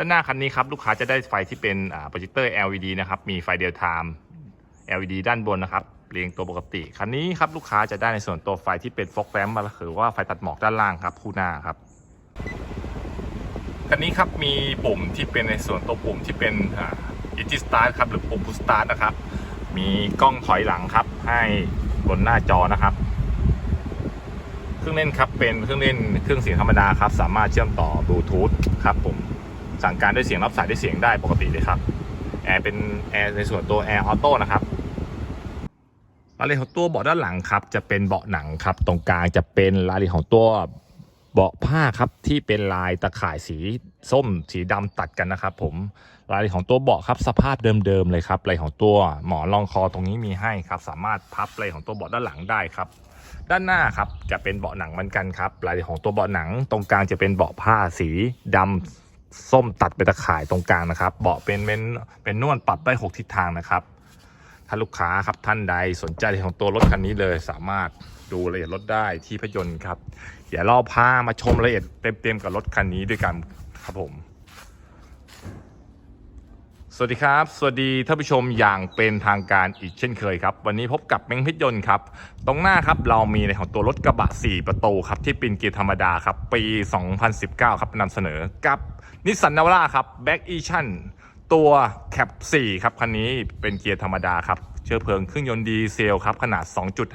ด้านหน้าคันนี้ครับลูกค้าจะได้ไฟที่เป็นโปรเจคเตอร์ LED นะครับมีไฟเดีย t ไทม์ LED ด้านบนนะครับเรียงตัวปกติ คันนี้ครับลูกค้าจะได้ในส่วนตัวไฟที่เป็นฟอกแรมมาหรือว่าไฟตัดหมอกด้านล่างครับคู่หน้าครับคันนี้ครับมีปุ่มที่เป็นในส่วนตัวปุ่มที่เป็นอิจิสตาร์ครับหรือปุ่มพุสตาร์นะครับมีกล้องถอยหลังครับ ให้บนหน้าจอนะครับ เครื่องเล่นครับเป็นเครื่องเล่นเครื่องเสียงธรรมดาครับ สามารถเชื่อมต่อบลูทูธครับผม สั่งการด้วยเสียงรับสายด้วยเสียงได้ปกติเลยครับแอร์เป็นแอร์ในส่วนตัวแอร์ออโต้นะครับรายละเอียดของตัวเบาะด้านหลังครับ จะเป็นเบาะหนังครับ ตรงกลางจะเป็นรายละเอียดของตัวเบาะผ้าครับที่เป็นลายตะข่ายสีส้มสีดำตัดกันนะครับ ผมรายละเอียดของตัวเบาะครับสภาพเดิมๆเลยครับรายของตัวหมอนรองคอตรงนี้มีให้ครับ สามารถพับรายของตัวเบาะด้านหลังได้ครับ ด้านหน้าครับจะเป็นเบาะหนังเหมือนกันครับรายของตัวเบาะหนัง ตรงกลางจะเป็นเบาะผ้าสีดำ ส้มตัดเป็นตะข่ายตรงกลางนะครับ เบาะเป็นเป็นเป็นนวดปรับได้หกทิศทางนะครับ ถ้าลูกค้าครับท่านใดสนใจของตัวรถคันนี้เลย สามารถดูรายละเอียดรถได้ที่พยนต์ครับ เดี๋ยวเราพามาชมรายละเอียดเต็มๆกับรถคันนี้ด้วยกันครับผม สวัสดีครับ สวัสดีท่านผู้ชมอย่างเป็นทางการอีกเช่นเคยครับ วันนี้พบกับเม้งเพชรยนต์ครับ ตรงหน้าครับเรามีในของตัวรถกระบะ 4 ประตูครับ ที่เป็นเกียร์ธรรมดาครับ ปี 2019 ครับนำเสนอกับนิสสันนาวาร่าครับแบ็กอีชั่นตัวแคป4ครับ คันนี้เป็นเกียร์ธรรมดาครับ เชื้อเพลิงเครื่องยนต์ดีเซลครับ ขนาด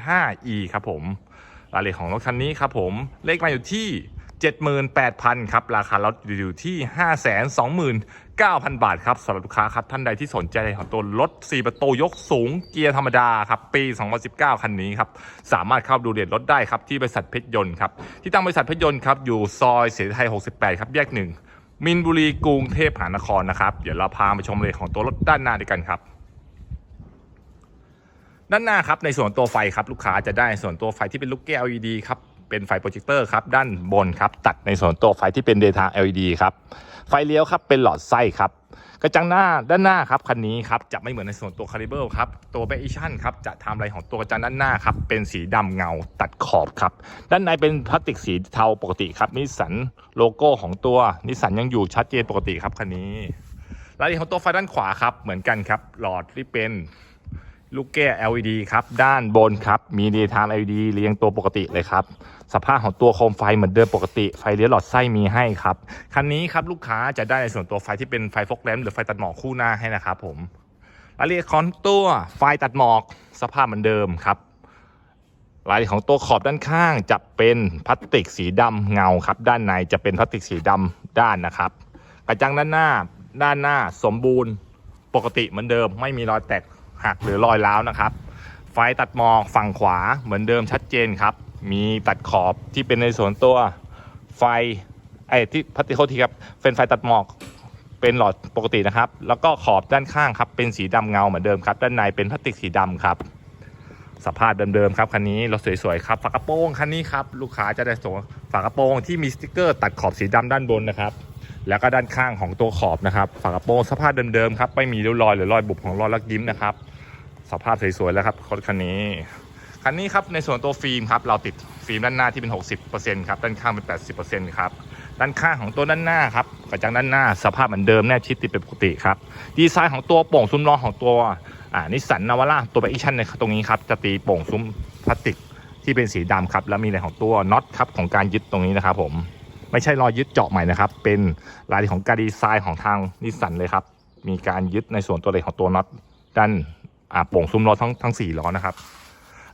2.5e ครับผมรายละเอียดของรถคันนี้ครับผมเลขมาอยู่ที่ 78,000ครับราคารถอยู่ที่ 529,000 บาทครับสำหรับลูกค้าครับท่านใดที่สนใจในของตัวรถ 4 ประตูยกสูงเกียร์ธรรมดาครับปี 2019 คันนี้ครับสามารถเข้าดูเรียนรถได้ครับที่บริษัทเพชรยนต์ครับที่ตั้งบริษัทเพชรยนต์ครับอยู่ซอยเสรีไทย 68 ครับแยกหนึ่งมินบุรีกรุงเทพมหานครนะครับเดี๋ยวเราพาไปชมเลยของตัวรถด้านหน้าด้วยกันครับด้านหน้าครับในส่วนตัวไฟครับลูกค้าจะได้ส่วนตัวไฟที่เป็นลูกแก้ว LED ครับ เป็นไฟโปรเจคเตอร์ครับด้านบนครับตัดในส่วนตัวไฟที่เป็น Data LED ครับไฟเลี้ยวครับเป็นหลอดไส้ครับกระจังหน้าด้านหน้าครับคันนี้ครับจะไม่เหมือนในส่วนตัวคาริเบิลครับตัวแบอิชั่นครับจะทำอะไรของตัวกระจังด้านหน้าครับเป็นสีดำเงาตัดขอบครับด้านในเป็นพลาสติกสีเทาปกติครับนิสสันโลโก้ของตัวนิสสันยังอยู่ชัดเจนปกติครับคันนี้รายละเอียดของตัวไฟด้านขวาครับเหมือนกันครับหลอดที่เป็น ลูกแก้ LED ครับด้านบนครับมีดีทาง LED เรียงตัวปกติเลยครับสภาพของตัวโคมไฟเหมือนเดิมปกติไฟเลี้ยวหลอดไส้มีให้ครับคันนี้ครับลูกค้าจะได้ในส่วนตัวไฟที่เป็นไฟฟอกแลมหรือไฟตัดหมอกคู่หน้าให้นะครับผมรายละเอียดของตัวไฟตัดหมอกสภาพเหมือนเดิมครับรายละเอียดของตัวขอบด้านข้างจะเป็นพลาสติกสีดำเงาครับด้านในจะเป็นพลาสติกสีดำด้านนะครับ กระจังด้านหน้าด้านหน้าสมบูรณ์ปกติเหมือนเดิม ไม่มีรอยแตก หักหรือรอยร้าวนะครับ ไฟตัดหมอกฝั่งขวาเหมือนเดิมชัดเจนครับ มีตัดขอบที่เป็นในส่วนตัวไฟไอ้ที่พัติโทษทีครับเป็นไฟตัดหมอกเป็นหลอดปกตินะครับ แล้วก็ขอบด้านข้างครับเป็นสีดำเงาเหมือนเดิมครับ ด้านในเป็นพลาสติกสีดำครับ สภาพเดิมๆครับคันนี้รถสวยๆครับฝากระโปรงคันนี้ครับลูกค้าจะได้ส่งฝากระโปรงที่มีสติกเกอร์ ตัดขอบสีดำด้านบนนะครับ แล้วก็ด้านข้างของตัวขอบนะครับฝากระโปรงสภาพเดิมๆครับไม่มีริ้วรอยหรือรอยบุบของรอยลักยิ้มนะครับ สภาพสวยๆแล้วครับรถคันนี้ คันนี้ครับในส่วนตัวฟิล์มครับเราติดฟิล์มด้านหน้าที่เป็น 60%ครับด้านข้างเป็น 80%ครับด้านข้างของตัวด้านหน้าครับกระจังด้านหน้าสภาพเหมือนเดิมแนบชิดติดเป็นปกติครับดีไซน์ของตัวโป่งซุ้มล้อของตัวอ่านิสสันนาวาร่าตัวแบคชั่นในตรงนี้ครับจะตีโป่งซุ้มพลาสติกที่เป็นสีดำครับแล้วมีในของตัวน็อตครับของการยึดตรงนี้นะครับผมไม่ใช่รอยยึดเจาะใหม่นะครับ เป็นรายของการดีไซน์ของทางนิสสันเลยครับ มีการยึดในส่วนตัวเหล็กของตัวน็อตด้าน อ่าโป่งซุ้มล้อทั้งทั้งสี่ล้อนะครับ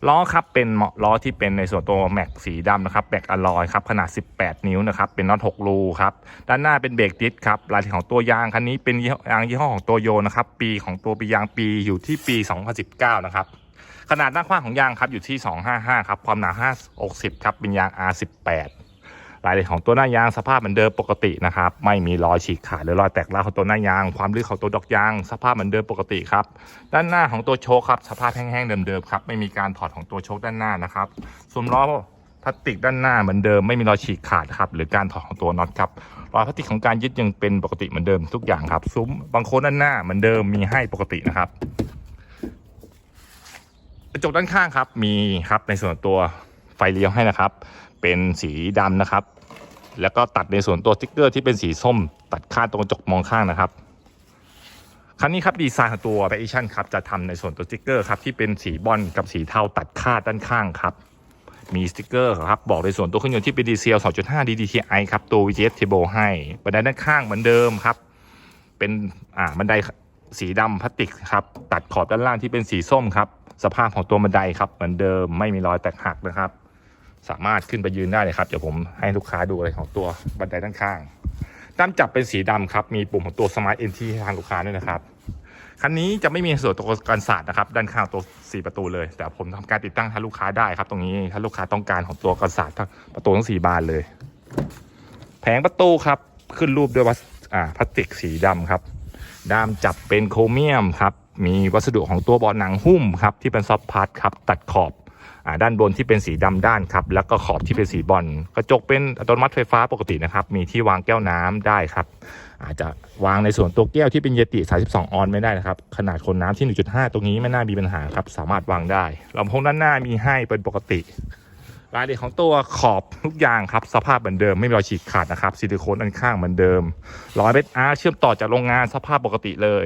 ล้อครับเป็นหมาะล้อที่เป็นในส่วนตัวแม็กสีดำนะครับแม็กอลลอยครับขนาด 18 นิ้วนะครับเป็นน็อต6รูครับด้านหน้าเป็นเบรกดิสครับรายละเอียดของตัวยางคันนี้เป็นยางยี่ห้อของตัวโยนะครับปีของตัวปียางปีอยู่ที่ปี 2019 นะครับขนาดด้านกว้างของยางครับอยู่ที่ 255 ครับความหนา 5 60 ครับเป็นยาง R18 รายละเอียดของตัวหน้ายางสภาพเหมือนเดิมปกตินะครับไม่มีรอยฉีกขาดหรือรอยแตกร้าวของตัวหน้ายาง ความลึกของตัวดอกยาง สภาพเหมือนเดิมปกติครับด้านหน้าของตัวโชคครับสภาพแห้งๆเดิมๆครับไม่มีการถอดของตัวโชคด้านหน้านะครับซุ้มล้อพลาสติกด้านหน้าเหมือนเดิมไม่มีรอยฉีกขาดครับหรือการถอดของตัวน็อตครับรอยพลาสติกของการยึดยังเป็นปกติเหมือนเดิมทุกอย่างครับ ซุ้มบางโคนด้านหน้าเหมือนเดิมมีให้ปกตินะครับกระจกด้านข้างครับมีครับในส่วนตัวไฟเลี้ยวให้นะครับ เป็นสีดำนะครับ แล้วก็ตัดในส่วนตัวสติ๊กเกอร์ที่เป็นสีส้ม ตัดข้างตรงกระจกมองข้างนะครับคันนี้ครับดีไซน์ของตัวแบชั่นครับจะทำในส่วนตัวสติ๊กเกอร์ครับที่เป็นสีบอลกับสีเทาตัดคาดด้านข้างครับ มีสติกเกอร์ครับบอกในส่วนตัวเครื่องยนต์ที่เป็นดีเซล 2.5 DDTI ครับตัว VGS Turbo ให้บันไดด้านข้างเหมือนเดิมครับ เป็นอ่าบันไดสีดำพลาสติกครับตัดขอบด้านล่างที่เป็นสีส้มครับสภาพของตัวบันไดครับเหมือนเดิมไม่มีรอยแตกหักนะครับ สามารถขึ้นไปยืนได้เลยครับ เดี๋ยวผมให้ลูกค้าดูอะไรของตัวบันไดด้านข้างด้ามจับเป็นสีดำครับ มีปุ่มของตัว Smart Entry ให้ทางลูกค้าด้วยนะครับ คันนี้จะไม่มีส่วนตัวกันศาสตร์นะครับ ด้านข้างตัว 4 ประตูเลย แต่ผมทำการติดตั้งให้ลูกค้าได้ครับ ตรงนี้ถ้าลูกค้าต้องการของตัวกันศาสตร์ประตูทั้ง4บานเลย แผงประตูครับ ขึ้นรูปด้วยวัสอ่าพลาสติกสีดำครับ ด้ามจับเป็นโครเมียมครับ มีวัสดุของตัวเบาะหนังหุ้มครับที่เป็นซอฟต์พาร์ทครับ ตัดขอบ ด้านบนที่เป็นสีดำด้านครับแล้วก็ขอบที่เป็นสีบอลกระจกเป็นอัตโนมัติไฟฟ้าปกตินะครับ มีที่วางแก้วน้ำได้ครับ อาจจะวางในส่วนตัวแก้วที่เป็นเยติ 32 ออนไม่ได้นะครับ ขนาดคนน้ำที่ 1.5 ตรงนี้ไม่น่ามีปัญหาครับ สามารถวางได้ลำโพงด้านหน้ามีให้เป็นปกติรายละเอียดของตัวขอบทุกอย่างครับ สภาพเหมือนเดิมไม่มีรอยฉีกขาดนะครับซิลิโคนด้านข้างเหมือนเดิมรอยเม็ดอาร์เชื่อมต่อจากโรงงานสภาพปกติเลย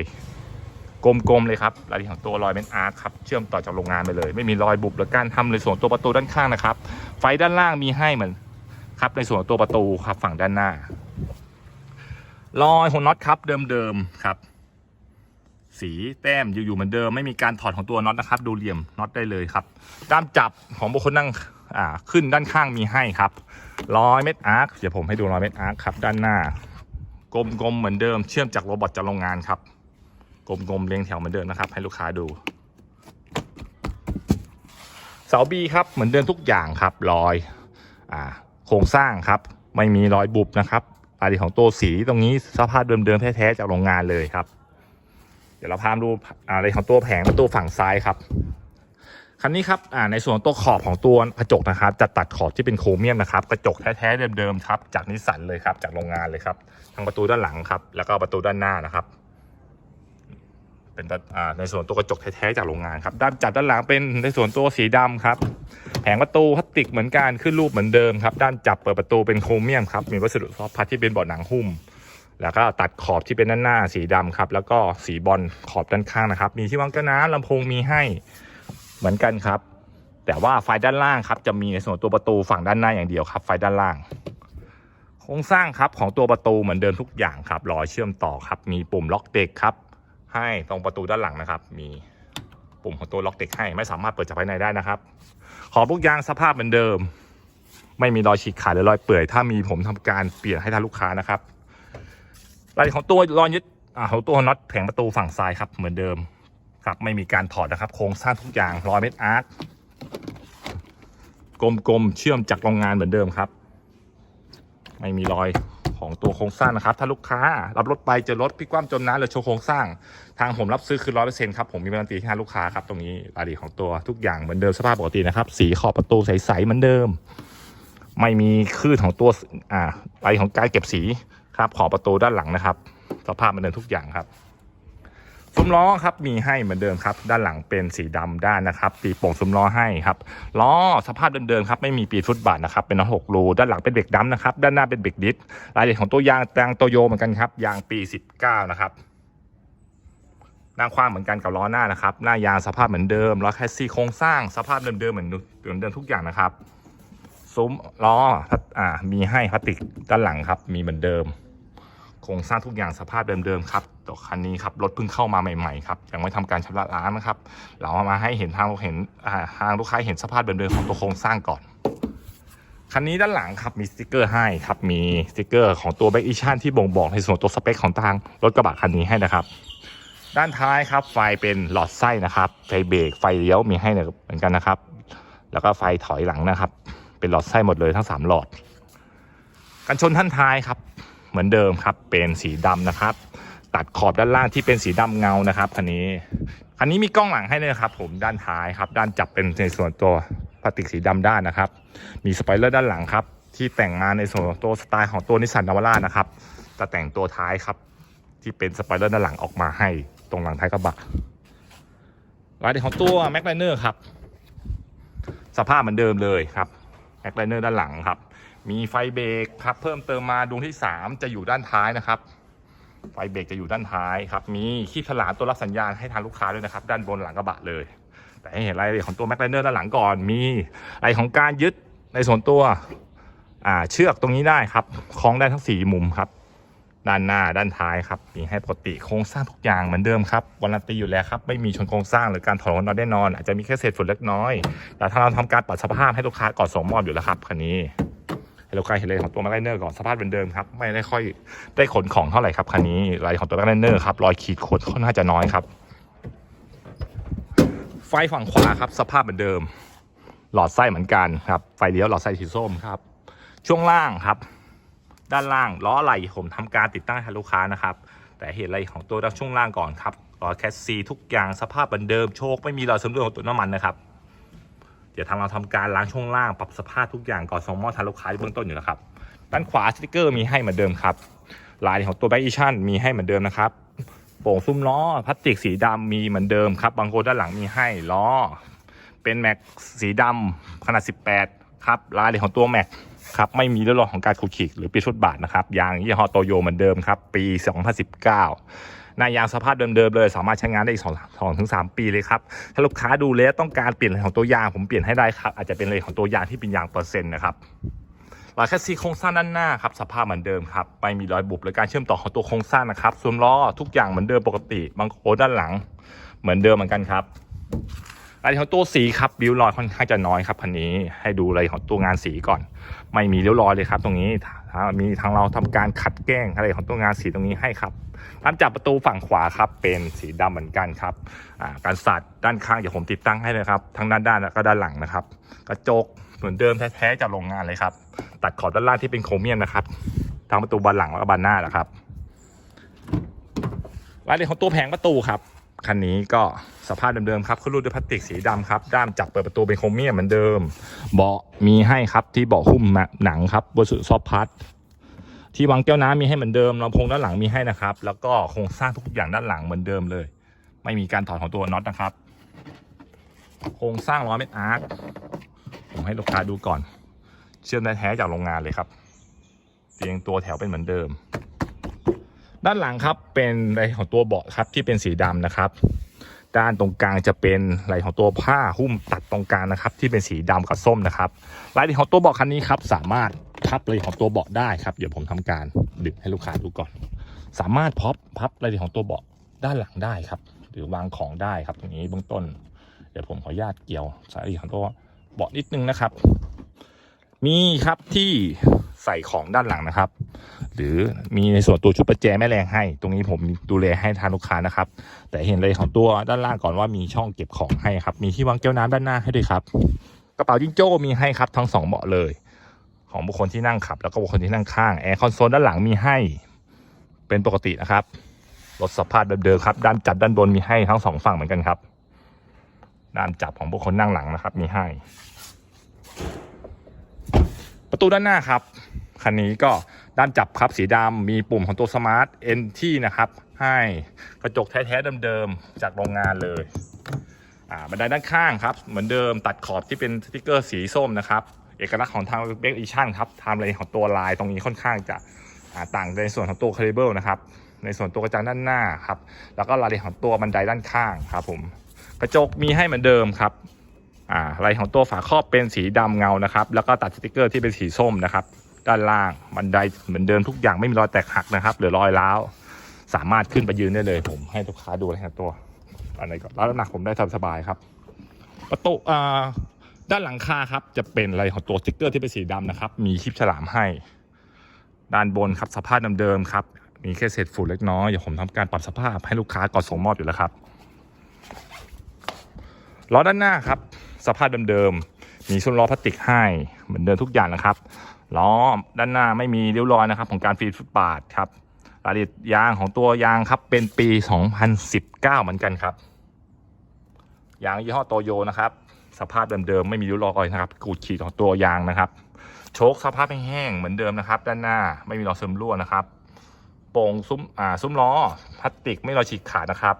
กลมๆเลยครับรายละเอียดของตัวรอยเม็ดอาร์ครับเชื่อมต่อจากโรงงานไปเลย ไม่มีรอยบุบหรือการทำในส่วนตัวประตูด้านข้างนะครับ ไฟด้านล่างมีให้เหมือนครับในส่วนของตัวประตูครับฝั่งด้านหน้ารอยหัวน็อตครับเดิมๆครับ สีแต้มอยู่ๆเหมือนเดิม ไม่มีการถอดของตัวน็อตนะครับ ดูเหลี่ยมน็อตได้เลยครับด้ามจับของบุคคลนั่งอ่าขึ้นด้านข้างมีให้ครับร้อยเม็ดอาร์คเดี๋ยวผมให้ดูร้อยเม็ดอาร์คครับด้านหน้ากลมๆเหมือนเดิมเชื่อมจากโรบอทจากโรงงานครับ กลมๆเรียงแถวเหมือนเดิมนะครับ ให้ลูกค้าดูเสาบีครับเหมือนเดิมทุกอย่างครับรอยอ่าโครงสร้างครับ ไม่มีรอยบุบนะครับรายละเอียดของตัวสีตรงนี้สภาพเดิมๆแท้ๆจากโรงงานเลยครับ เดี๋ยวเราพามดูอะไรของตัวแผงประตูฝั่งซ้ายครับคันนี้ครับอ่าในส่วนตัวขอบของตัวกระจกนะครับ จะตัดขอบที่เป็นโครเมียมนะครับ กระจกแท้ๆเดิมๆครับ จากนิสสันเลยครับ จากโรงงานเลยครับ ทั้งประตูด้านหลังครับ แล้วก็ประตูด้านหน้านะครับ เป็นในส่วนตัวกระจกแท้ๆจากโรงงานครับด้านจัดด้านหลังเป็นในส่วนตัวสีดำครับ แผงประตูพลาสติกเหมือนกันขึ้นรูปเหมือนเดิมครับด้านจับเปิดประตูเป็นโครเมียมครับมีวัสดุซอฟต์พาร์ทที่เป็นเบาะหนังหุ้ม แล้วก็ตัดขอบที่เป็นด้านหน้าสีดำครับแล้วก็สีบอลขอบด้านข้างนะครับ มีที่วางก้วน้ำลำโพงมีให้เหมือนกันครับ แต่ว่าไฟด้านล่างครับจะมีในส่วนตัวประตูฝั่งด้านหน้าอย่างเดียวครับ ไฟด้านล่างโครงสร้างครับของตัวประตูเหมือนเดิมทุกอย่างครับรอยเชื่อมต่อครับ มีปุ่มล็อกเด็กครับ ให้ตรงประตูด้านหลังนะครับ มีปุ่มของตัวล็อกเด็กให้ไม่สามารถเปิดจากภายในได้นะครับ ขอบลูกยางสภาพเหมือนเดิม ไม่มีรอยฉีกขาดหรือรอยเปื่อย ถ้ามีผมทำการเปลี่ยนให้ทางลูกค้านะครับรายละเอียดของตัวรอยยึดอ่าของตัวน็อตแผงประตูฝั่งซ้ายครับเหมือนเดิมครับไม่มีการถอดนะครับ โครงสร้างทุกอย่างรอยเม็ดอาร์ตกลมๆเชื่อมจากโรงงานเหมือนเดิมครับ ไม่มีรอย ของตัวโครงสร้างนะครับ ถ้าลูกค้ารับรถไปเจอรถพลิกว้ามจมน้ำหรือโชว์โครงสร้าง ทางผมรับซื้อคือร้อยเปอร์เซ็นต์ครับ ผมมีการันตีให้ลูกค้าครับตรงนี้รายละเอียดของตัวทุกอย่างเหมือนเดิมสภาพปกตินะครับ สีขอบประตูใสๆเหมือนเดิม ไม่มีคลื่นของตัวอ่ารของการเก็บสีครับขอบประตูด้านหลังนะครับ สภาพเหมือนเดิมทุกอย่างครับ ซุ้มล้อครับมีให้เหมือนเดิมครับ ด้านหลังเป็นสีดำด้านนะครับ ตีโป่งซุ้มล้อให้ครับล้อสภาพเดิมๆครับไม่มีปีฟุตบาทนะครับเป็นน็อตหกรูด้านหลังเป็นเบรกดัมนะครับด้านหน้าเป็นเบรกดิสรายละเอียดของตัวยางยางโตโยเหมือนกันครับยางปี 19 นะครับหน้าคว้างเหมือนกันกับล้อหน้านะครับ หน้ายางสภาพเหมือนเดิมล้อแคสซี่โครงสร้างสภาพเดิมๆเหมือนเหมือนเดิมทุกอย่างนะครับซุ้มล้ออ่ามีให้พลาสติกด้านหลังครับ มีเหมือนเดิม โครงสร้างทุกอย่างสภาพเดิมๆครับตัวคันนี้ครับรถเพิ่งเข้ามาใหม่ๆครับยังไม่ทำการชำระล้างนะครับ เราเอามาให้เห็นทางเห็นอ่าทางลูกค้าเห็นสภาพเดิมๆของตัวโครงสร้างก่อนคันนี้ด้านหลังครับมีสติกเกอร์ให้ครับมีสติกเกอร์ของตัวแบ็กอีชันที่บ่งบอกในส่วนตัวสเปคของทางรถกระบะคันนี้ให้นะครับ ด้านท้ายครับไฟเป็นหลอดไส้นะครับ ไฟเบรกไฟเลี้ยวมีให้เหมือนกันนะครับ แล้วก็ไฟถอยหลังนะครับ เป็นหลอดไส้หมดเลยทั้ง 3 หลอด กันชนท่านท้ายครับ เหมือนเดิมครับ เป็นสีดำนะครับ ตัดขอบด้านล่างที่เป็นสีดำเงานะครับคันนี้คันนี้มีกล้องหลังให้เลยครับ ผมด้านท้ายครับ ด้านจับเป็นในส่วนตัวพลาสติกสีดำด้านนะครับ มีสปอยเลอร์ด้านหลังครับ ที่แต่งมาในส่วนตัวสไตล์ของตัวนิสสันนาวาร่านะครับจะแต่งตัวท้ายครับ ที่เป็นสปอยเลอร์ด้านหลังออกมาให้ตรงหลังท้ายกระบะรายเอียดของตัวแม็กไลเนอร์ครับ สภาพเหมือนเดิมเลยครับแม็กไลเนอร์ด้านหลังครับ มีไฟเบรกครับเพิ่มเติมมาดวงที่ 3 จะอยู่ด้านท้ายนะครับ ไฟเบรกจะอยู่ด้านท้ายครับ มีขี้ฉลามตัวรับสัญญาณให้ทางลูกค้าด้วยนะครับ ด้านบนหลังกระบะเลย แต่ให้เห็นรายละเอียดของตัวแม็กไ i เนอร์ด้านหลังก่อน มีอะไรของการยึดในส่วนตัวอ่าเชือกตรงนี้ได้ครับคล้องได้ทั้งสี่มุมครับ ด้านหน้าด้านท้ายครับมีให้ปกติโครงสร้างทุกอย่างเหมือนเดิมครับวันตีอยู่แล้วครับไม่มีชนโครงสร้างหรือการถอดรถนอตแน่นอน อาจจะมีแค่เศษฝุ่นเล็กน้อย แต่ถ้าเราทำการปรับสภาพให้ลูกค้าก่อนส่งมอบอยู่แล้วครับคันนี้ ให้ลูกค้เห็นเลยของตัวแมคไลเนอร์ก่อนสภาพเป็นเดิมครับ ไม่ได้ค่อยได้ขนของเท่าไหร่ครับคันนี้รายของตัวแมคไลเนอร์ครับรอยขีดข่วนค่อนข้างจะน้อยครับ ไฟฝั่งขวาครับ สภาพเหมือนเดิม หลอดไส้เหมือนกันครับ ไฟเลี้ยวหลอดไส้สีส้มครับ ช่วงล่างครับ ด้านล่างล้อไหล่ผมทำการติดตั้งให้ลูกค้านะครับแต่เหตุอะไรของตัวด้านช่วงล่างก่อนครับล้อแคสซีทุกอย่างสภาพเหมือนเดิมโชคไม่มีรอยสำรวจของตัวน้ำมันนะครับ เดี๋ยวทางเราทำการล้างช่วงล่างปรับสภาพทุกอย่างก่อนส่งมอบทางลูกค้าเบื้องต้นอยู่แล้วครับด้านขวาสติกเกอร์มีให้เหมือนเดิมครับลายของตัวแบ็กอีชั่นมีให้เหมือนเดิมนะครับโป่งซุ้มล้อพลาสติกสีดำมีเหมือนเดิมครับบางโคนด้านหลังมีให้ล้อ เป็นแม็กสีดำขนาด 18 ครับลายของตัวแม็กครับไม่มีเรื่องของการขูดขีดหรือปีชุดบาทนะครับยางยี่ห้อโตโยเหมือนเดิมครับปี 2019 นายางสภาพเดิมๆเลย สามารถใช้งานได้อีกสองสองถึงสามปีเลยครับ ถ้าลูกค้าดูแล้วต้องการเปลี่ยนอะไรของตัวยางผมเปลี่ยนให้ได้ครับ อาจจะเป็นเลยของตัวยางที่เป็นยางเปอร์เซ็นต์นะครับลายแคสซีโครงสร้างด้านหน้าครับสภาพเหมือนเดิมครับไม่มีรอยบุบหรือการเชื่อมต่อของตัวโครงสร้างนะครับส่วนล้อทุกอย่างเหมือนเดิมปกติบางโคด้านหลัง เหมือนเดิมเหมือนกันครับรายละเอียดของตัวสีครับบิวรอยค่อนข้างจะน้อยครับคันนี้ให้ดูรายละเอียดของตัวงานสีก่อน ไม่มีเลี้ยวรอยเลยครับ ตรงนี้ มีทางเราทำการขัดแกล้งอะไรของตัวงานสีตรงนี้ให้ครับตามจับประตูฝั่งขวาครับเป็นสีดำเหมือนกันครับการสัดด้านข้างเดี๋ยวผมติดตั้งให้เลยครับทั้งด้านด้านแล้วก็ด้านหลังนะครับ กระจกเหมือนเดิมแท้ๆจากโรงงานเลยครับ ตัดขอบด้านล่างที่เป็นโครเมียมนะครับทั้งประตูบานหลังแล้วก็บานหน้านะครับรายละเอียดของตัวแผงประตูครับ คันนี้ก็สภาพเดิมๆครับขึ้นรูปด้วยพลาสติกสีดำครับ ด้ามจับเปิดประตูเป็นโครเมียมเหมือนเดิม เบาะมีให้ครับที่เบาะหุ้มหนังครับบนสุดซอฟพัดที่วางแก้วน้ำมีให้เหมือนเดิมลำโพงด้านหลังมีให้นะครับ แล้วก็โครงสร้างทุกอย่างด้านหลังเหมือนเดิมเลย ไม่มีการถอดของตัวน็อตนะครับ โครงสร้างล้อเม็ดอาร์คผมให้ลูกค้าดูก่อน เชื่อมแท้ๆจากโรงงานเลยครับเตียงตัวแถวเป็นเหมือนเดิม ด้านหลังครับเป็นอะไรของตัวเบาะครับที่เป็นสีดำนะครับ ด้านตรงกลางจะเป็นลายของตัวผ้าหุ้มตัดตรงกลางนะครับ ที่เป็นสีดำกับส้มนะครับรายของตัวเบาะคันนี้ครับสามารถพับรายลยของตัวเบาะได้ครับ เดี๋ยวผมทำการดึงให้ลูกค้าดูก่อน สามารถพับพับรายละเอียดของตัวเบาะด้านหลังได้ครับ หรือวางของได้ครับ ตรงนี้เบื้องต้น เดี๋ยวผมขออนุญาตเกี่ยวสายที่ของตัวเบาะนิดนึงนะครับ มีครับที่ ใส่ของด้านหลังนะครับ หรือมีในส่วนตัวชุดประแจแม่แรงให้ ตรงนี้ผมดูแลให้ทางลูกค้านะครับ แต่เห็นเลยของตัวด้านล่างก่อนว่ามีช่องเก็บของให้ครับ มีที่วางแก้วน้ำด้านหน้าให้ด้วยครับ กระเป๋าจิงโจ้มีให้ครับทั้งสองเบาะเลย ของบุคคลที่นั่งขับ แล้วก็บุคคลที่นั่งข้างแอร์คอนโซลด้านหลังมีให้ เป็นปกตินะครับรถสภาพเดิมๆครับ ด้านจับด้านบนมีให้ทั้งสองฝั่งเหมือนกันครับด้านจับของบุคคลนั่งหลังนะครับ มีให้ ประตูด้านหน้าครับคันนี้ก็ด้านจับครับสีดำมีปุ่มของตัวสมาร์ทเอนที่นะครับ ให้กระจกแท้ๆเดิมๆจากโรงงานเลยอ่าบันไดด้านข้างครับ เหมือนเดิมตัดขอบที่เป็นสติกเกอร์สีส้มนะครับ เอกลักษณ์ของทางเบกอีชั่นครับทำอะไรของตัวลายตรงนี้ค่อนข้างจะต่างในส่วนของตัวคาลิเบิลนะครับ ในส่วนตัวกระจังด้านหน้าครับ แล้วก็รายละเอียดของตัวบันไดด้านข้างครับผมกระจกมีให้เหมือนเดิมครับ อ่าลายของตัวฝาครอบเป็นสีดำเงานะครับ แล้วก็ตัดสติกเกอร์ที่เป็นสีส้มนะครับ ด้านล่างบันไดเหมือนเดิมทุกอย่างไม่มีรอยแตกหักนะครับหรือรอยร้าวสามารถขึ้นไปยืนได้เลย ผมให้ลูกค้าดูเลยครับตัวอันไหนก่อนแล้วน้ำหนักผมได้สบายครับ ประตูอ่าด้านหลังคาครับจะเป็นอะไรของตัวสติกเกอร์ที่เป็นสีดำนะครับ มีคลิปฉลามให้ ด้านบนครับสภาพเดิมๆครับ มีแค่เศษฝุ่นเล็กน้อยเดี๋ยวผมทำการปรับสภาพให้ลูกค้าก่อนส่งมอบอยู่แล้วครับล้อด้านหน้าครับ สภาพเดิมๆ มีชุดล้อพลาสติกให้เหมือนเดิมทุกอย่างนะครับ ล้อด้านหน้าไม่มีริ้วรอยนะครับ ของการฟีดฟุตบาทครับ รายละเอียดยางของตัวยางครับเป็นปี 2019 เหมือนกันครับ ยางยี่ห้อโตโยนะครับ สภาพเดิมๆ ไม่มีริ้วรอยนะครับกูดขีดของตัวยางนะครับ โชคสภาพแห้งๆ เหมือนเดิมนะครับ ด้านหน้าไม่มีรอยซึมรั่วนะครับโป่งซุ้มอ่าซุ้มล้อพลาสติกไม่รอยฉีกขาดนะครับ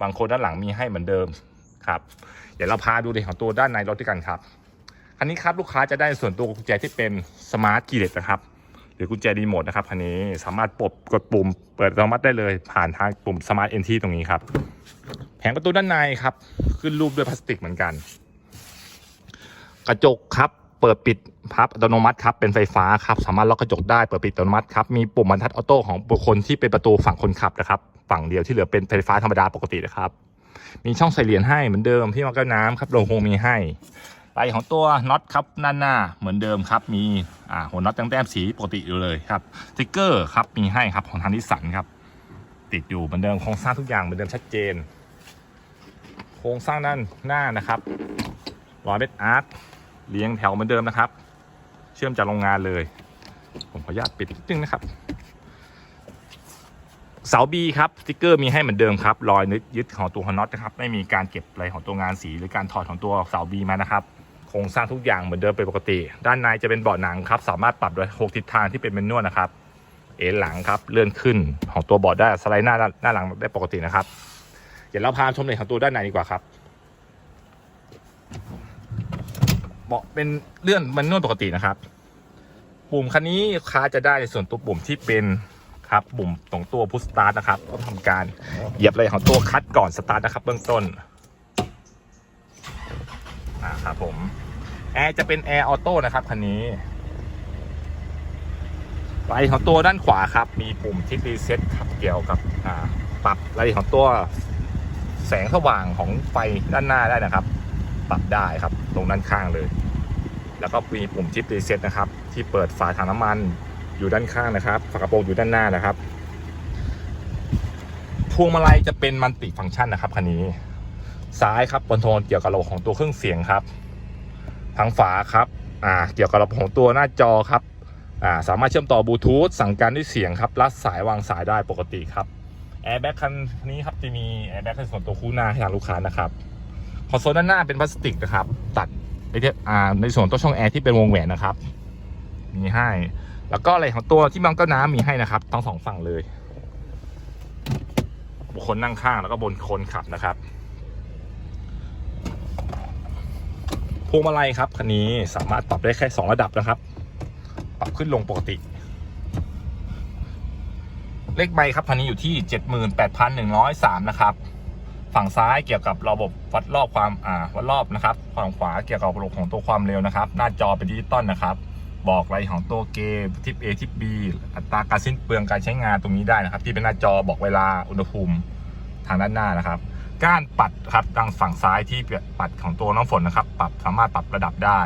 บางคนด้านหลังมีให้เหมือนเดิม ครับเดี๋ยวเราพาดูในของตัวด้านในรถด้วยกันครับคันนี้ครับลูกค้าจะได้ส่วนตัวกุญแจที่เป็นสมาร์ทคีเลสนะครับหรือกุญแจรีโมทนะครับคันนี้สามารถปลดกดปุ่มเปิดอัตโนมัติได้เลยผ่านทางปุ่มสมาร์ทเอนทีตรงนี้ครับแผงประตูด้านในครับ ขึ้นรูปด้วยพลาสติกเหมือนกัน กระจกครับเปิดปิดพับอัตโนมัติครับเป็นไฟฟ้าครับสามารถล็อกกระจกได้เปิดปิดอัตโนมัติครับมีปุ่มบรรทัดออโต้ของบุคคลที่เป็นประตูฝั่งคนขับนะครับ ฝั่งเดียวที่เหลือเป็นไฟฟ้าธรรมดาปกตินะครับ มีช่องใส่เหรียญให้เหมือนเดิมพี่มังกรน้ำครับลงคงมีให้ลายของตัวน็อตครับด้านหน้าเหมือนเดิมครับ มีอ่าหัวน็อตแต้มๆสีปกติอยู่เลยครับสติ๊กเกอร์ครับมีให้ครับของทางนิสสันครับ ติดอยู่เหมือนเดิมโครงสร้างทุกอย่างเหมือนเดิมชัดเจน โครงสร้างด้านหน้านะครับรอยเบ็ดอาร์ตเรียงแถวเหมือนเดิมนะครับ เชื่อมจากโรงงานเลย ผมขออนุญาตปิดนิดนึงนะครับ เสาบีครับสติกเกอร์มีให้เหมือนเดิมครับรอยนึดยึดของตัวฮอน็อตนะครับไม่มีการเก็บอะไรของตัวงานสีหรือการถอดของตัวเสาบีมานะครับโครงสร้างทุกอย่างเหมือนเดิมเป็นปกติ ด้านในจะเป็นเบาะหนังครับสามารถปรับโดยหกทิศทางที่เป็นเมนนวลนะครับเอ็นหลังครับเลื่อนขึ้นของตัวเบาะได้สไลด์หน้าหน้าหลังได้ปกตินะครับเดี๋ยวเราพาชมเลยของตัวด้านในดีกว่าครับเบาะเป็นเลื่อนมันนวลปกตินะครับ ปุ่มคันนี้ค้าจะได้ในส่วนตัวปุ่มที่เป็น ครับปุ่มตรงตัวพุชสตาร์ทนะครับก็ทำการเหยียบอะไรของตัวคัดก่อนสตาร์ทนะครับ เบื้องต้นอ่าครับผมแอร์จะเป็นแอร์ออโต้นะครับคันนี้รายละเอียดของตัวด้านขวาครับ มีปุ่มที่รีเซ็ตครับเกี่ยวกับปรับรายละเอียดของตัวแสงสว่างของไฟด้านหน้าได้นะครับ ปรับได้ครับ ตรงด้านข้างเลย แล้วก็มีปุ่มที่รีเซ็ตนะครับ ที่เปิดฝาถังน้ำมัน อยู่ด้านข้างนะครับฝากระโปรงอยู่ด้านหน้านะครับ พวงมาลัยจะเป็นมัลติฟังก์ชันนะครับคันนี้ ซ้ายครับคอนโทรลเกี่ยวกับระบบของตัวเครื่องเสียงครับ ทางฝาครับอ่าเกี่ยวกับระบบของตัวหน้าจอครับอ่าสามารถเชื่อมต่อบลูทูธสั่งการด้วยเสียงครับรัดสายวางสายได้ปกติครับแอร์แบ็กคันนี้ครับจะมีแอร์แบ็กในส่วนตัวคู่หน้าให้ทางลูกค้านะครับคอนโซลด้านหน้าเป็นพลาสติกนะครับ ตัดไอ้ที่ในส่วนตัวช่องแอร์ที่เป็นวงแหวนนะครับ มีให้ แล้วก็อะไรของตัวที่บังเก็น้ำมีให้นะครับ ทั้งสองฝั่งเลยบุคคลนั่งข้างแล้วก็บนคนขับนะครับพวงมาลัยครับคันนี้สามารถปรับได้แค่สองระดับนะครับ ปรับขึ้นลงปกติ เลขใบครับคันนี้อยู่ที่ 78,103 นะครับ ฝั่งซ้ายเกี่ยวกับระบบวัดรอบความอ่าวัดรอบนะครับ ฝั่งขวาเกี่ยวกับระบบของตัวความเร็วนะครับ หน้าจอเป็นดิจิตอลนะครับ บอกรายละเอียดของตัวเกมทิป A ทิป B อัตราการสิ้นเปลืองการใช้งานตรงนี้ได้นะครับ ที่เป็นหน้าจอบอกเวลาอุณหภูมิทางด้านหน้านะครับ ก้านปัดครับทางฝั่งซ้ายที่ปัดของตัวน้ำฝนนะครับ ปรับสามารถปรับระดับได้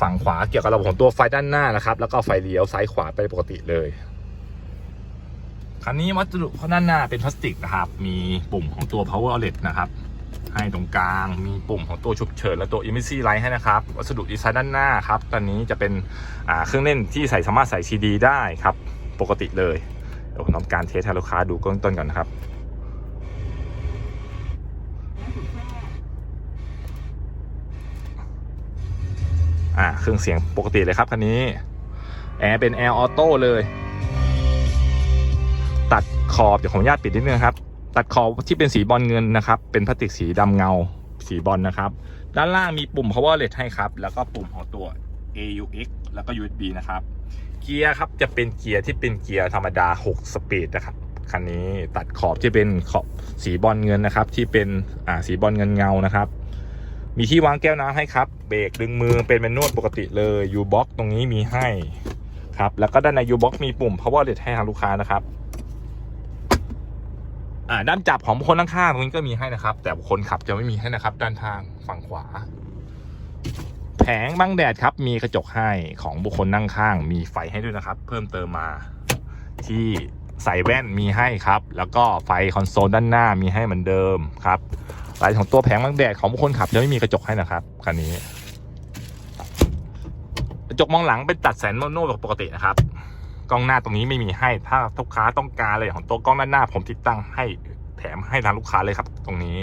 ฝั่งขวาเกี่ยวกับระบบของตัวไฟด้านหน้านะครับ แล้วก็ไฟเลี้ยวซ้ายขวาไปปกติเลยคันนี้วัสดุด้านหน้าเป็นพลาสติกนะครับ มีปุ่มของตัว power outlet นะครับ ให้ตรงกลางมีปุ่มของตัวฉุกเฉินและตัว emergency light ให้นะครับ วัสดุดีไซน์ด้านหน้าครับ ตอนนี้จะเป็นเครื่องเล่นที่ใส่สามารถใส่ CD ได้ครับ ปกติเลยเดี๋ยวผมทำการเทสให้ลูกค้าดูเบื้องต้นก่อนนะครับอ่าเครื่องเสียงปกติเลยครับคันนี้แอร์เป็นแอร์ออโต้เลย ตัดขอบเดี๋ยวผมอนุญาตปิดนิดนึงครับ ตัดขอบที่เป็นสีบอลเงินนะครับ เป็นพลาสติกสีดำเงาสีบอลนะครับ ด้านล่างมีปุ่ม power LED ให้ครับ แล้วก็ปุ่มของตัว AUX แล้วก็ USB นะครับ เกียร์ครับจะเป็นเกียร์ที่เป็นเกียร์ธรรมดา 6 สปีดนะครับคันนี้ตัดขอบที่เป็นขอบสีบอลเงินนะครับ ที่เป็นอ่าสีบอลเงินเงานะครับ มีที่วางแก้วน้ำให้ครับ เบรกดึงมือเป็นแมนนวลปกติเลย U-Box ตรงนี้มีให้ครับ แล้วก็ด้านใน U-Box มีปุ่ม power LED ให้ทางลูกค้านะครับ ด้านจับของคคลข้างๆตรงนี้ก็มีให้นะครับ แต่คคลขับจะไม่มีให้นะครับ ด้านทางฝั่งขวา แผงบังแดดครับ มีกระจกให้ของบุคคลนั่งข้าง มีไฟให้ด้วยนะครับ เพิ่มเติมมา ที่ใส่แว่นมีให้ครับ แล้วก็ไฟคอนโซลด้านหน้ามีให้เหมือนเดิมครับรายของตัวแผงบังแดดของบุคคลขับจะไม่มีกระจกให้นะครับคันนี้ กระจกมองหลังเป็นตัดแสนโมโนปกตินะครับ กล้องหน้าตรงนี้ไม่มีให้ ถ้าลูกค้าต้องการอะไรของตัวกล้องด้านหน้า ผมติดตั้งให้แถมให้ทางลูกค้าเลยครับ ตรงนี้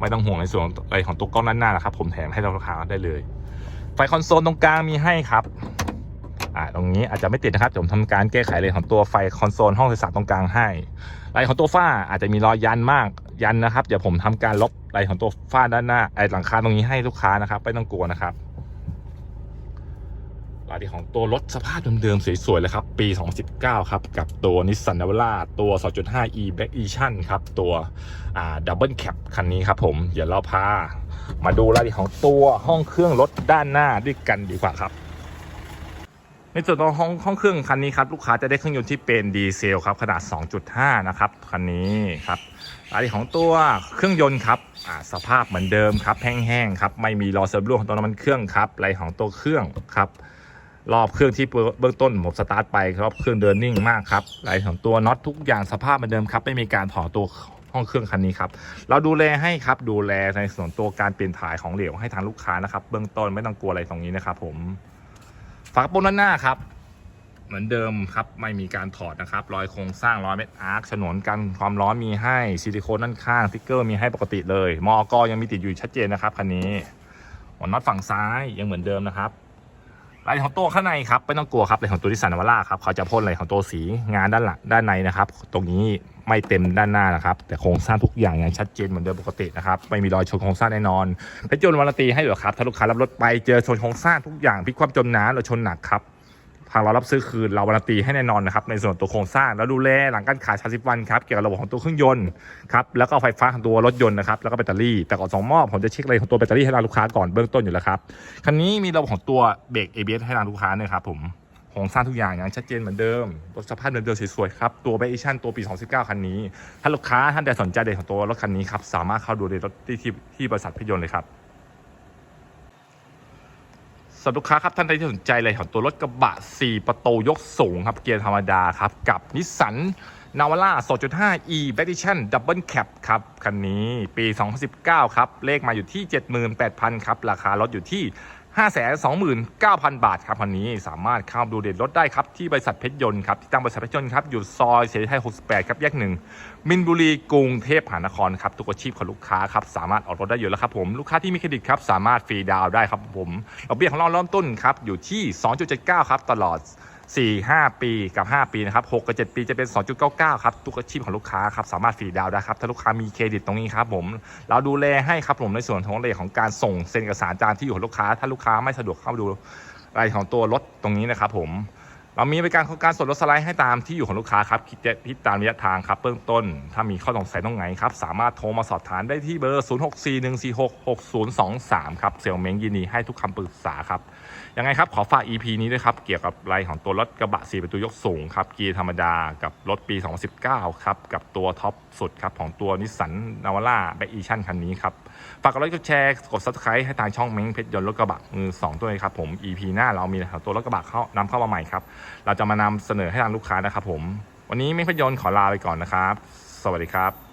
ไม่ต้องห่วงในส่วนอะไรของตัวกล้องด้านหน้านะครับ ผมแถมให้ทางลูกค้าได้เลย ไฟคอนโซลตรงกลางมีให้ครับอ่าตรงนี้อาจจะไม่ติดนะครับเดี๋ยวผมทำการแก้ไขเลยของตัวไฟคอนโซลห้องโดยสารตรงกลางให้รายของตัวฝ้าอาจจะมีรอยยันมากยันนะครับเดี๋ยวผมทำการลบรายของตัวฝ้าด้านหน้าไอ้หลังคาตรงนี้ให้ลูกค้านะครับไม่ต้องกลัวนะครับ รายที่ของตัวรถสภาพเดิมๆสวยๆเลยครับ ปี 2019 ครับ กับตัว Nissan Navara ตัว 2.5e Black Edition ครับ ตัวอ่า Double Cab คันนี้ครับผม เดี๋ยวเราพา มาดูรายละเอียดของตัวห้องเครื่องรถด้านหน้าด้วยกันดีกว่าครับในส่วนของห้องห้องเครื่องคันนี้ครับลูกค้าจะได้เครื่องยนต์ที่เป็นดีเซลครับขนาด 2.5 นะครับคันนี้ครับรายละเอียดของตัวเครื่องยนต์ครับสภาพเหมือนเดิมครับแห้งๆครับไม่มีรอเซอร์บลูของตัวน้ำมันเครื่องครับรายของตัวเครื่องครับ รอบเครื่องที่เบื้องต้นผมสตาร์ทไปรอบเครื่องเดินนิ่งมากครับรายลของตัวน็อตทุกอย่างสภาพเหมือนเดิมครับ ไม่มีการถอดตัวห้องเครื่องคันนี้ครับเราดูแลให้ครับดูแลในส่วนตัวการเปลี่ยนถ่ายของเหลวให้ทางลูกค้านะครับ เบื้องต้นไม่ต้องกลัวอะไรตรงนี้นะครับ ผมฝากระโปรงด้านหน้าครับ เหมือนเดิมครับไม่มีการถอดนะครับ รอยโครงสร้างรอยเม็ดอาร์คฉนวนกันความร้อนมีให้ซิลิโคนด้านข้างสติ๊กเกอร์มีให้ปกติเลยมอกยังมีติดอยู่ชัดเจนนะครับคันนี้หัวน็อตฝั่งซ้ายยังเหมือนเดิมนะครับ ลายของตัวข้างในครับไม่ต้องกลัวครับลายของตัวที่สันนวาร่าครับเขาจะพ่นลายของตัวสีงานด้านหลังด้านในนะครับ ตรงนี้ไม่เต็มด้านหน้านะครับ แต่โครงสร้างทุกอย่างยังชัดเจนเหมือนเดิมปกตินะครับไม่มีรอยชนโครงสร้างแน่นอนเพชรยนต์วารันตีให้เหรอครับถ้าลูกค้ารับรถไปเจอชนโครงสร้างทุกอย่างพลิกความจมน้ำหรือชนหนักครับ ทางเรารับซื้อคืนเราวารันตีให้แน่นอนนะครับในส่วนตัวโครงสร้างแล้วดูแลหลังการขาย30วันครับเกี่ยวกับระบบของตัวเครื่องยนต์ครับแล้วก็ไฟฟ้าของตัวรถยนต์นะครับแล้วก็แบตเตอรี่แต่ก่อนส่งมอบผมจะเช็คเลยของตัวแบตเตอรี่ให้ทางลูกค้าก่อนเบื้องต้นอยู่แล้วครับคันนี้มีระบบของตัวเบรก ABS ให้ทางลูกค้าเนี่ยครับผมโครงสร้างทุกอย่างยังชัดเจนเหมือนเดิมรถสภาพเดิมๆสวยๆครับตัวเบรชั่นตัวปี 2019 คันนี้ ถ้าลูกค้าท่านใดสนใจในของตัวรถคันนี้ครับสามารถเข้าดูในรถที่ที่ที่บริษัทพิยนต์เลยครับ สำหรับลูกค้าครับท่านใดที่สนใจเลยของตัวรถกระบะ 4 ประตูยกสูงครับเกียร์ธรรมดาครับ กับนิสสันนาวาร่า 2.5e b a d i t i o n Double Cab ครับ คันนี้ปี 2019 ครับ เลขมาอยู่ที่ 78,000 ครับ ราคารถอยู่ที่ 529,000 บาทครับคันนี้สามารถเข้าดูเด่นรถได้ครับ ที่บริษัทเพชรยนต์ครับ ที่ตั้งบริษัทเพชรยนต์ครับ อยู่ซอยเสรีไทย 68 ครับแยกหนึ่งมินบุรีกรุงเทพมหานครครับทุกอาชีพของลูกค้าครับ สามารถออกรถได้อยู่แล้วครับผม ลูกค้าที่มีเครดิตครับสามารถฟรีดาวได้ครับผมดอกเบี้ยของเราเริ่มต้นครับอยู่ที่ 2.79 ครับตลอด 4 5 ปีกับ 5 ปีนะครับ6กับ7 ปีจะเป็น 2.99 ครับทุกอาชีพของลูกค้าครับสามารถฟรีดาวน์ได้ครับถ้าลูกค้ามีเครดิตตรงนี้ครับผม เราดูแลให้ครับผมในส่วนของเลขของการส่งเซ็นเอกสารจานที่อยู่ของลูกค้า ถ้าลูกค้าไม่สะดวกเข้าดูรายของตัวรถตรงนี้นะครับผม เรามีบริการของการส่วนลดสไลด์ให้ตามที่อยู่ของลูกค้าครับคิดคิดตาระยะทางครับเบื้องต้น ถ้ามีข้อสงสัยตรงไหนครับ สามารถโทรมาสอบถามได้ที่เบอร์ 0641466023 ครับเซลเม้งยินดีให้ทุกคำปรึกษาครับ ยังไงครับขอฝาก EP นี้ด้วยครับ เกี่ยวกับรายของตัวรถกระบะ 4 ประตูยกสูงครับ เกียร์ธรรมดากับรถปี 2019 ครับ กับตัวท็อป สุดครับของตัวนิสสันนาวาร่าแบกอีชั่นคันนี้ครับ ฝากกดไลค์กดแชร์กด subscribe ให้ทางช่องเม้งเพชรยนต์รถกระบะมือ2ด้วยครับผม EP หน้าเรามีตัวรถกระบะเข้านำเข้ามาใหม่ครับ เราจะมานำเสนอให้ทางลูกค้านะครับผม วันนี้เม้งเพชรยนต์ขอลาไปก่อนนะครับ สวัสดีครับ